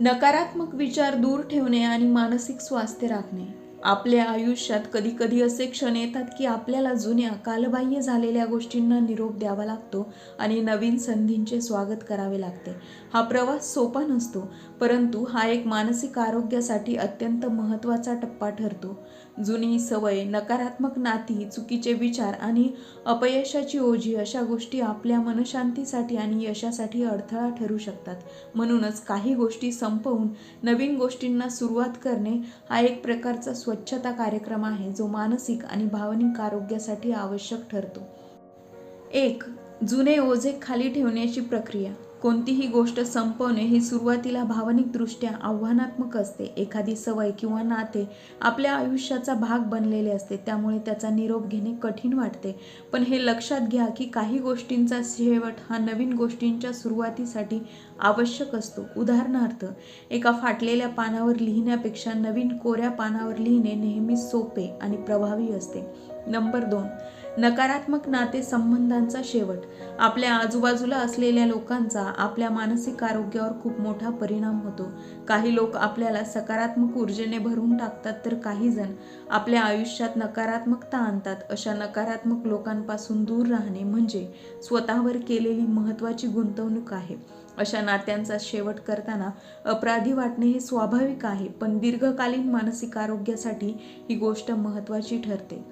नकारात्मक विचार दूर ठेवणे आणि मानसिक स्वास्थ्य राखणे. आपल्या आयुष्यात कधी कधी असे क्षण येतात की आपल्याला जुन्या कालबाह्य झालेल्या गोष्टींना निरोप द्यावा लागतो आणि नवीन संधींचे स्वागत करावे लागते. हा प्रवास सोपा नसतो परंतु हा एक मानसिक आरोग्यासाठी अत्यंत महत्त्वाचा टप्पा ठरतो. जुनी सवय नकारात्मक नाती चुकीचे विचार आणि अपयशाची ओझी अशा गोष्टी आपल्या मनशांतीसाठी आणि यशासाठी अडथळा ठरू शकतात. म्हणूनच काही गोष्टी संपवून नवीन गोष्टींना सुरुवात करणे हा एक प्रकारचा स्वच्छता कार्यक्रम आहे जो मानसिक आणि भावनिक आरोग्यासाठी आवश्यक ठरतो. एक जुने ओझे खाली ठेवण्याची प्रक्रिया. कोणतीही गोष्ट संपवणे ही सुरुवातीला भावनिकदृष्ट्या आव्हानात्मक असते. एखादी सवय किंवा नाते आपल्या आयुष्याचा भाग बनलेले असते. त्यामुळे त्याचा निरोप घेणे कठीण वाटते. पण हे लक्षात घ्या की काही गोष्टींचा शेवट हा नवीन गोष्टींच्या सुरुवातीसाठी आवश्यक असतो. उदाहरणार्थ एका फाटलेल्या पानावर लिहिण्यापेक्षा नवीन कोऱ्या पानावर लिहिणे नेहमी सोपे आणि प्रभावी असते. नंबर दोन नकारात्मक नाते संबंधांचा शेवट. आपल्या आजूबाजूला असलेल्या लोकांचा आपल्या मानसिक आरोग्यावर खूप मोठा परिणाम होतो. काही लोक आपल्याला सकारात्मक ऊर्जेने भरून टाकतात तर काही जण आपल्या आयुष्यात नकारात्मकता आणतात. अशा नकारात्मक लोकांपासून दूर राहणे म्हणजे स्वतःवर केलेली महत्त्वाची गुंतवणूक आहे. अशा नात्यांचा शेवट करताना अपराधी वाटणे हे स्वाभाविक आहे पण दीर्घकालीन मानसिक आरोग्यासाठी ही गोष्ट महत्त्वाची ठरते.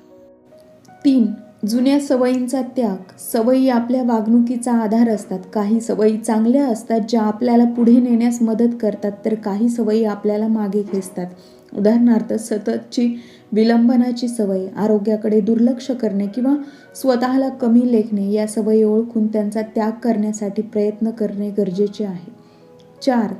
तीन जुन्या सवयींचा त्याग सवयी आपल्या वागणुकीचा आधार असतात. काही सवयी चांगल्या असतात ज्या आपल्याला पुढे नेण्यास मदत करतात तर काही सवयी आपल्याला मागे खेचतात. उदाहरणार्थ सततची विलंबनाची सवय आरोग्याकडे दुर्लक्ष करणे किंवा स्वतःला कमी लेखणे या सवयी ओळखून त्यांचा त्याग करण्यासाठी प्रयत्न करणे गरजेचे आहे. चार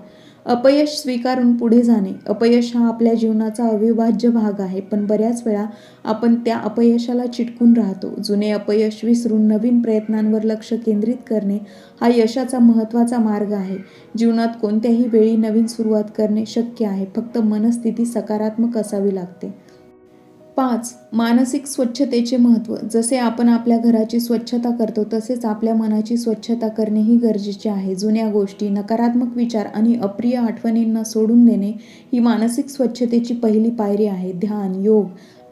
अपयश स्वीकारून पुढे जाणे. अपयश हा आपल्या जीवनाचा अविभाज्य भाग आहे पण बऱ्याच वेळा आपण त्या अपयशाला चिटकून राहतो. जुने अपयश विसरून नवीन प्रयत्नांवर लक्ष केंद्रित करणे हा यशाचा महत्त्वाचा मार्ग आहे. जीवनात कोणत्याही वेळी नवीन सुरुवात करणे शक्य आहे फक्त मनस्थिती सकारात्मक असावी लागते. पाच मानसिक स्वच्छतेचे महत्त्व. जसे आपण आपल्या घराची स्वच्छता करतो तसेच आपल्या मनाची स्वच्छता करणेही गरजेचे आहे. जुन्या गोष्टी नकारात्मक विचार आणि अप्रिय आठवणींना सोडून देणे ही मानसिक स्वच्छतेची पहिली पायरी आहे. ध्यान योग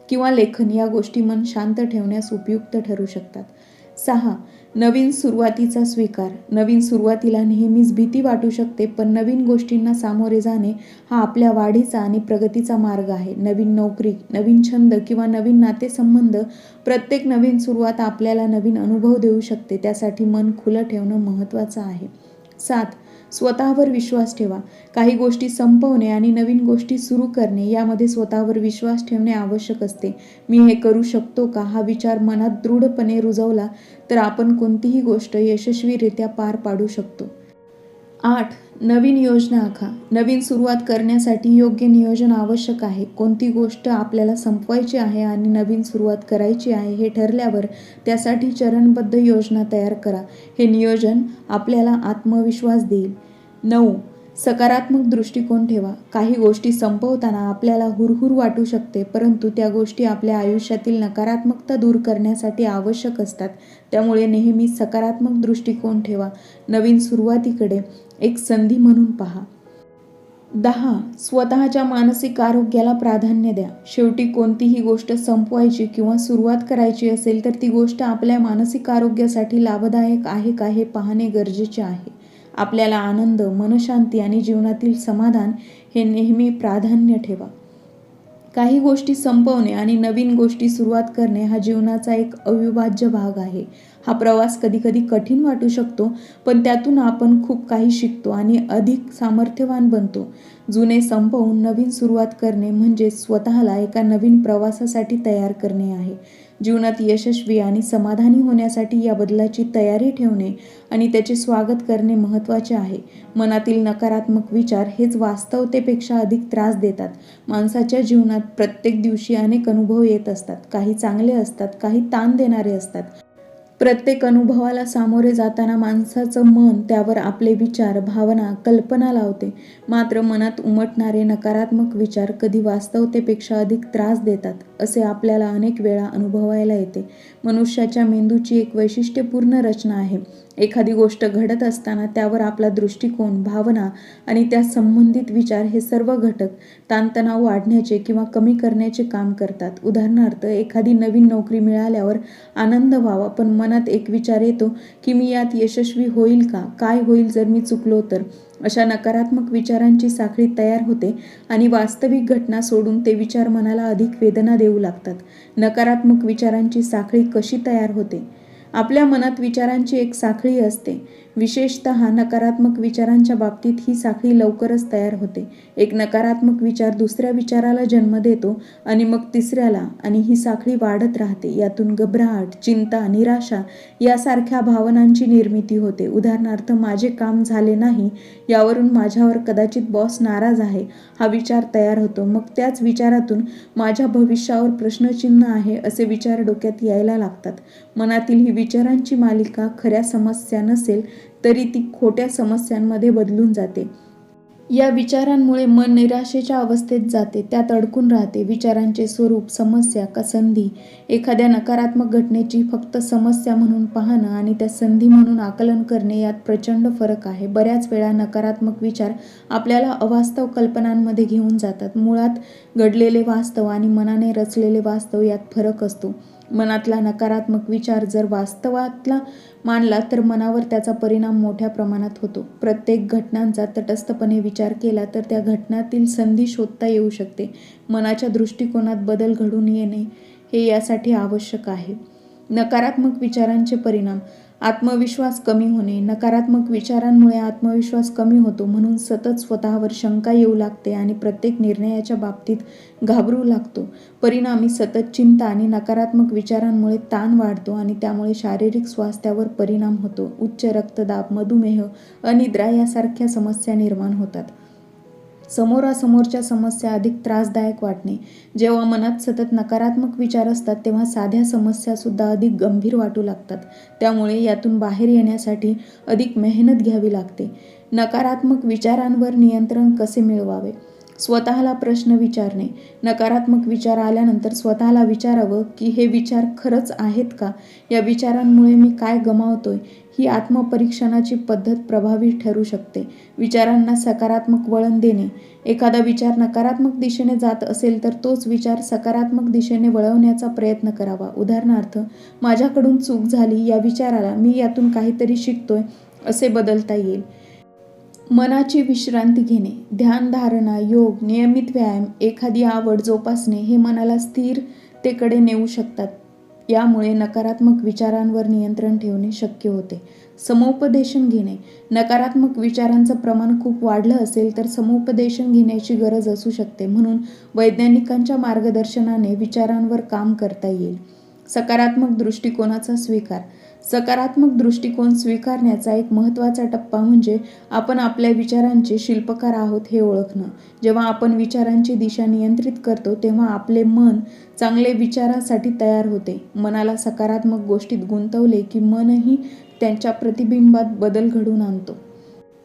किंवा लेखन या गोष्टी मन शांत ठेवण्यास उपयुक्त ठरू शकतात. सहा नवीन सुरुवातीचा स्वीकार. नवीन सुरुवातीला नेहमीच भीती वाटू शकते पण नवीन गोष्टींना सामोरे जाणे हा आपल्या वाढीचा आणि प्रगतीचा मार्ग आहे. नवीन नोकरी नवीन छंद किंवा नवीन नातेसंबंध प्रत्येक नवीन सुरुवात आपल्याला नवीन अनुभव देऊ शकते. त्यासाठी मन खुलं ठेवणं महत्त्वाचं आहे. सात स्वतःवर विश्वास ठेवा. काही गोष्टी संपवणे आणि नवीन गोष्टी सुरू करणे यामध्ये स्वतःवर विश्वास ठेवणे आवश्यक असते. मी हे करू शकतो का? हा विचार मनात दृढपणे रुजवला तर आपण कोणतीही गोष्ट यशस्वीरित्या पार पाडू शकतो. आठ नवीन योजना आखा. नवीन सुरुवात करण्यासाठी योग्य नियोजन आवश्यक आहे. कोणती गोष्ट आपल्याला संपवायची आहे आणि नवीन सुरुवात करायची आहे हे ठरल्यावर त्यासाठी चरणबद्ध योजना तयार करा. हे नियोजन आपल्याला आत्मविश्वास देईल. नऊ सकारात्मक दृष्टिकोन ठेवा. काही गोष्टी संपवताना आपल्याला हुरहुर वाटू शकते परंतु त्या गोष्टी आपल्या आयुष्यातील नकारात्मकता दूर करण्यासाठी आवश्यक असतात. त्यामुळे नेहमी सकारात्मक दृष्टिकोन ठेवा. नवीन सुरुवातीकडे एक संधी म्हणून पहा. दहा स्वतःच्या मानसिक आरोग्याला प्राधान्य द्या. शेवटी कोणतीही गोष्ट संपवायची किंवा सुरुवात करायची असेल तर ती गोष्ट आपल्या मानसिक आरोग्यासाठी लाभदायक आहे का हे पाहणे गरजेचे आहे. आपल्याला आनंद मनशांती आणि जीवनातील समाधान हे नेहमी प्राधान्य ठेवा. काही गोष्टी संपवणे आणि नवीन गोष्टी सुरुवात करणे हा जीवनाचा एक अविभाज्य भाग आहे. हा प्रवास कधीकधी कठीण वाटू शकतो पण त्यातून आपण खूप काही शिकतो आणि अधिक सामर्थ्यवान बनतो. जुने संपवून नवीन सुरुवात करणे म्हणजे स्वतःला एका नवीन प्रवासासाठी तयार करणे आहे. जीवनात यशस्वी आणि समाधानी होण्यासाठी या बदलाची तयारी ठेवणे आणि त्याचे स्वागत करणे महत्त्वाचे आहे. मनातील नकारात्मक विचार हेच वास्तवतेपेक्षा अधिक त्रास देतात. माणसाच्या जीवनात प्रत्येक दिवशी अनेक अनुभव येत असतात. काही चांगले असतात काही ताण देणारे असतात. प्रत्येक अनुभवाला सामोरे जाताना माणसाचं मन त्यावर आपले विचार भावना कल्पना लावते. मात्र मनात उमटणारे नकारात्मक विचार कधी वास्तवतेपेक्षा अधिक त्रास देतात असे आपल्याला अनेक वेळा अनुभवायला येते. मनुष्याच्या मेंदूची एक वैशिष्ट्यपूर्ण रचना आहे. एखादी गोष्ट घडत असताना त्यावर आपला दृष्टिकोन भावना आणि त्या संबंधित विचार हे सर्व घटक ताणतणाव वाढण्याचे किंवा कमी करण्याचे काम करतात. उदाहरणार्थ एखादी नवीन नोकरी मिळाल्यावर आनंद व्हावा पण मन मनात एक विचार येतो की मी यात यशस्वी होईल का? काय होईल जर मी चुकलो तर? अशा नकारात्मक विचारांची साखळी तयार होते आणि वास्तविक घटना सोडून ते विचार मनाला अधिक वेदना देऊ लागतात. नकारात्मक विचारांची साखळी कशी तयार होते? आपल्या मनात विचारांची एक साखळी असते. विशेषत नकारात्मक विचारांच्या बाबतीत ही साखळी लवकरच तयार होते. एक नकारात्मक विचार दुसऱ्या विचाराला जन्म देतो आणि मग तिसऱ्याला आणि ही साखळी वाढत राहते. यातून घबराट चिंता निराशा यासारख्या भावनांची निर्मिती होते. उदाहरणार्थ माझे काम झाले नाही यावरून माझ्यावर कदाचित बॉस नाराज आहे हा विचार तयार होतो. मग त्याच विचारातून माझ्या भविष्यावर प्रश्नचिन्ह आहे असे विचार डोक्यात यायला लागतात. मनातील ही विचारांची मालिका खऱ्या समस्या नसेल तरी ती खोट्या समस्यांमध्ये बदलून जाते. या विचारांमुळे मन निराशेच्या अवस्थेत जाते त्यात अडकून राहते. विचारांचे स्वरूप समस्या का संधी एखाद्या नकारात्मक घटनेची फक्त समस्या म्हणून पाहणं आणि त्या संधी म्हणून आकलन करणे यात प्रचंड फरक आहे. बऱ्याच वेळा नकारात्मक विचार आपल्याला अवास्तव कल्पनांमध्ये घेऊन जातात. मुळात घडलेले वास्तव आणि मनाने रचलेले वास्तव यात फरक असतो. मनातला नकारात्मक विचार जर वास्तवातला मानला तर मनावर त्याचा परिणाम मोठ्या प्रमाणात होतो. प्रत्येक घटनांचा तटस्थपणे विचार केला तर त्या घटनातील संधी शोधता येऊ शकते. मनाच्या दृष्टिकोनात बदल घडून येणे हे यासाठी आवश्यक आहे. नकारात्मक विचारांचे परिणाम. आत्मविश्वास कमी होणे नकारात्मक विचारांमुळे आत्मविश्वास कमी होतो म्हणून सतत स्वतःवर शंका येऊ लागते आणि प्रत्येक निर्णयाच्या बाबतीत घाबरू लागतो. परिणामी सतत चिंता आणि नकारात्मक विचारांमुळे ताण वाढतो आणि त्यामुळे शारीरिक स्वास्थ्यावर परिणाम होतो. उच्च रक्तदाब मधुमेह अनिद्रा यासारख्या समस्या निर्माण होतात. समोरासमोरच्या समस्या अधिक त्रासदायक वाटणे. जेव्हा मनात सतत नकारात्मक विचार असतात तेव्हा साध्या समस्यासुद्धा अधिक गंभीर वाटू लागतात. त्यामुळे यातून बाहेर येण्यासाठी अधिक मेहनत घ्यावी लागते. नकारात्मक विचारांवर नियंत्रण कसे मिळवावे? स्वतःला प्रश्न विचारणे. नकारात्मक विचार आल्यानंतर स्वतःला विचारावं की हे विचार खरंच आहेत का? या विचारांमुळे मी काय गमावतोय? ही आत्मपरीक्षणाची पद्धत प्रभावी ठरू शकते. विचारांना सकारात्मक वळण देणे. एखादा विचार नकारात्मक दिशेने जात असेल तर तोच विचार सकारात्मक दिशेने वळवण्याचा प्रयत्न करावा. उदाहरणार्थ माझ्याकडून चूक झाली या विचाराला मी यातून काहीतरी शिकतोय असे बदलता येईल. मनाची विश्रांती घेणे ध्यानधारणा योग नियमित व्यायाम एखादी आवड जोपासणे हे मनाला स्थिरतेकडे नेऊ शकतात. यामुळे नकारात्मक विचारांवर नियंत्रण ठेवणे शक्य होते. समुपदेशन घेणे. नकारात्मक विचारांचं प्रमाण खूप वाढलं असेल तर समुपदेशन घेण्याची गरज असू शकते. म्हणून वैज्ञानिकांच्या मार्गदर्शनाने विचारांवर काम करता येईल. सकारात्मक दृष्टिकोनाचा स्वीकार. सकारात्मक दृष्टिकोन स्वीकारण्याचा एक महत्त्वाचा टप्पा म्हणजे आपण आपल्या विचारांचे शिल्पकार आहोत हे ओळखणं. जेव्हा आपण विचारांची दिशा नियंत्रित करतो तेव्हा आपले मन चांगले विचारासाठी तयार होते. मनाला सकारात्मक गोष्टीत गुंतवले की मनही त्यांच्या प्रतिबिंबात बदल घडून आणतो.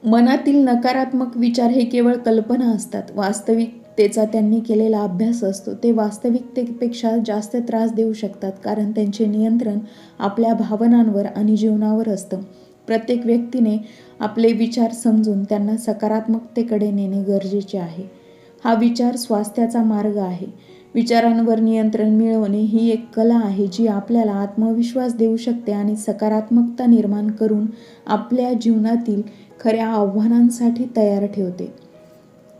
मनातील नकारात्मक विचार हे केवळ कल्पना असतात. वास्तविक त्याचा त्यांनी केलेला अभ्यास असतो ते वास्तविकतेपेक्षा जास्त त्रास देऊ शकतात कारण त्यांचे नियंत्रण आपल्या भावनांवर आणि जीवनावर असतं. प्रत्येक व्यक्तीने आपले विचार समजून त्यांना सकारात्मकतेकडे नेणे गरजेचे आहे. हा विचार स्वास्थ्याचा मार्ग आहे. विचारांवर नियंत्रण मिळवणे ही एक कला आहे जी आपल्याला आत्मविश्वास देऊ शकते आणि सकारात्मकता निर्माण करून आपल्या जीवनातील खऱ्या आव्हानांसाठी तयार ठेवते.